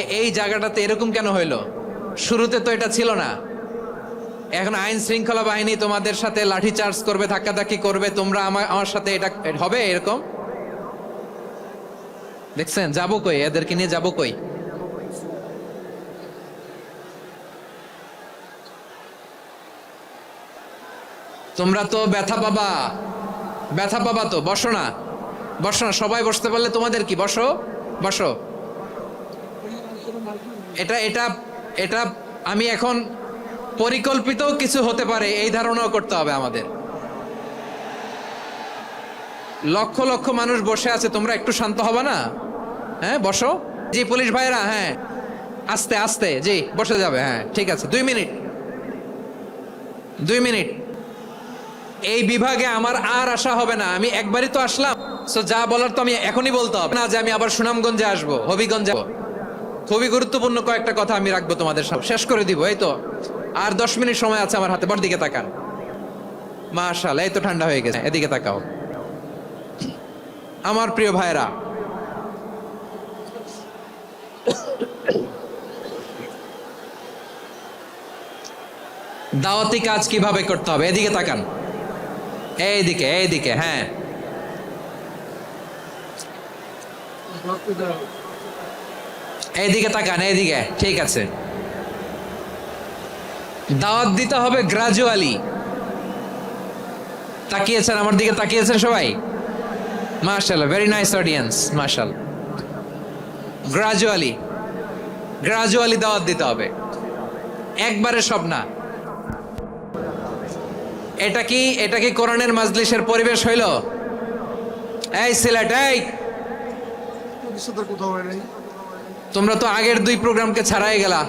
এই জায়গাটাতে এরকম কেন হইল? শুরুতে তো এটা ছিল না। এখন আইন শৃঙ্খলা বাহিনী তোমাদের সাথে লাঠি চার্জ করবে, ধাক্কাধাক্কি করবে, তোমরা আমার আমার সাথে এটা হবে এরকম? দেখছেন? যাব কই? এদেরকে নিয়ে যাব কই? তোমরা তো ব্যথা পাবা। ব্যথা পাবা তো, বসো না। বসো না, সবাই বসতে পারলে তোমাদের কি? বসো বসো। এটা এটা এটা আমি এখন পরিকল্পিত কিছু হতে পারে, এই ধারণাও করতে হবে আমাদের। লক্ষ লক্ষ মানুষ বসে আছে, তোমরা একটু শান্ত হবে না? হ্যাঁ বসো। জি, পুলিশ ভাইরা হ্যাঁ। আস্তে আস্তে, জি, বসে যাবে হ্যাঁ ঠিক আছে। দুই মিনিট। দুই মিনিট। এই বিভাগে আমার আর আশা হবে না, আমি একবারই তো আসলাম। সো যা বলার তো আমি এখনই বলতে হবে। না যে আমি আবার সুনামগঞ্জে আসব, হবিগঞ্জে। খুবই গুরুত্বপূর্ণ কয়েকটা কথা আমি রাখব তোমাদের সামনে। শেষ করে দিব, এই তো। আর দশ মিনিট সময় আছে আমার হাতে বড় দিকে তাকান। মাশাল এই তো ঠান্ডা হয়ে গেছে, এদিকে তাকাও। আমার প্রিয় ভাইরা দাওয়াতি কাজ কীভাবে করতে হবে? এদিকে তাকান। এইদিকে এইদিকে হ্যাঁ। এইদিকে তাকান এইদিকে ঠিক আছে। দাওয়াত দিতে হবে গ্রাজুয়ালি তাকিয়েছেন আমার দিকে, তাকিয়েছেন সবাই? Marshall very nice audience Marshall gradually gradually দাওয়াত দিতে হবে। একবারে সব না। এটা কি এটা কি কোরআনের মাজলিসের পরিবেশ হইল? এই সিলেট, এই! কোথাও হয় নাই। তোমরা তো আগের দুই প্রোগ্রামকে ছাড়াই গেলা।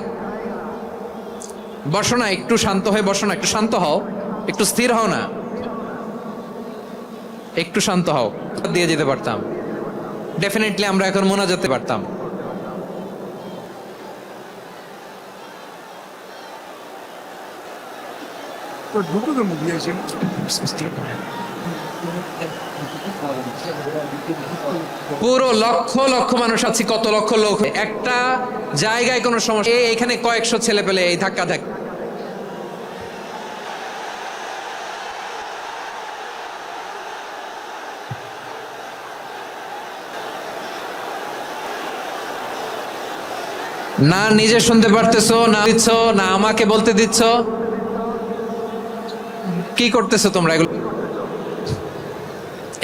বসো না, একটু শান্ত হয়ে বসো না, একটু শান্ত হও। একটু স্থির হও না। একটু শান্ত হও দিয়ে যেতে পারতাম। ডেফিনেটলি আমরা এখন মোনা যেতে পারতাম। পুরো লক্ষ লক্ষ মানুষ আছে, কত লক্ষ লোক। একটা জায়গায় কোনো সমস্যা এখানে কয়েকশো ছেলে পেলে এই ধাক্কা ধাক্কা। না নিজে শুনতে পারতেছো, না দিচ্ছ, না আমাকে বলতে দিচ্ছ। কি করতেছো তোমরা এগুলো?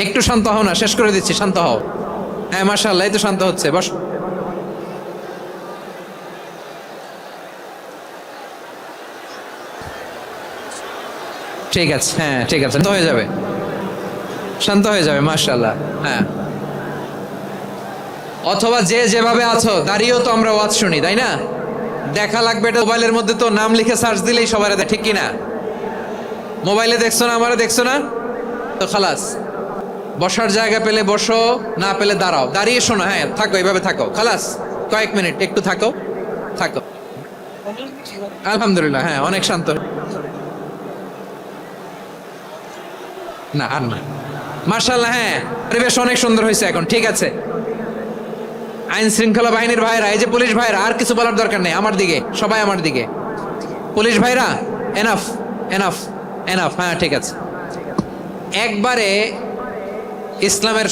একটু শান্ত হও না, শেষ করে দিচ্ছি, শান্ত হও। হ্যাঁ মাশাআল্লাহ, এই তো শান্ত হচ্ছে, বস। ঠিক আছে হ্যাঁ ঠিক আছে, শান্ত হয়ে যাবে। শান্ত হয়ে যাবে, মাশাআল্লাহ হ্যাঁ। অথবা যে যেভাবে আছো, দাঁড়িয়েও তো আমরা ওয়াজ শুনি, তাই না? দেখা লাগবে এটা মোবাইলের মধ্যে তো নাম লিখে সার্চ দিলেই সবার ঠিক কি না মোবাইলে দেখছ না, আমারে দেখছ না? তো খালাস। বসার জায়গা পেলে বসো, না পেলে দাঁড়াও। দাঁড়িয়ে শোনো হ্যাঁ থাকো এইভাবে থাকো। খালাস, কয়েক মিনিট, একটু থাকো থাকো। আলহামদুলিল্লাহ হ্যাঁ অনেক শান্ত। না, আর না। মার্শাল্লাহ হ্যাঁ পরিবেশ অনেক সুন্দর হয়েছে এখন, ঠিক আছে। আইন শৃঙ্খলা বাহিনীর ভাইরা, এই যে পুলিশ ভাইরা, আর কিছু বলার দরকার নেই, আমার দিকে, সবাই আমার দিকে। পুলিশ ভাইরা এনাফ এনাফ এনাফ হ্যাঁ ঠিক আছে। একবারে ইসলামের